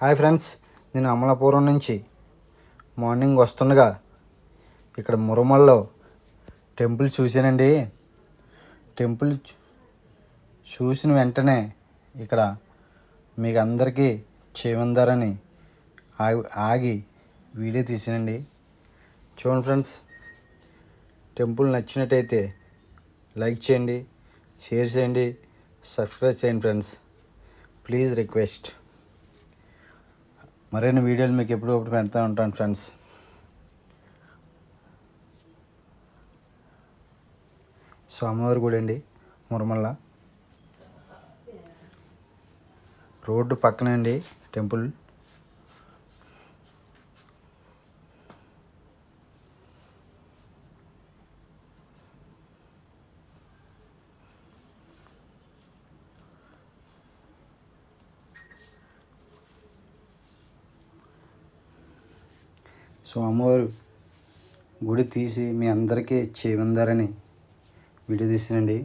Hi friends నేను అమలాపురం నుంచి morning వస్తుండగా ఇక్కడ మురమల్లో టెంపుల్ చూశానండి. టెంపుల్ చూసిన వెంటనే ఇక్కడ మీకు అందరికీ చేయమందారని ఆగి ఆగి వీడియో తీసానండి చూడండి ఫ్రెండ్స్ టెంపుల్ నచ్చినట్టయితే లైక్ చేయండి షేర్ చేయండి సబ్స్క్రైబ్ చేయండి ఫ్రెండ్స్. Please request. మరిన్ని వీడియోలు మీకు ఎప్పుడప్పుడు పెడతా ఉంటాను ఫ్రెండ్స్. స్వామివారి గుడి అండి మురమల్ల. రోడ్డు పక్కనే అండి టెంపుల్. సో అమ్మవారు గుడి తీసి మీ అందరికీ చేయమందారని వీడియో తీసానండి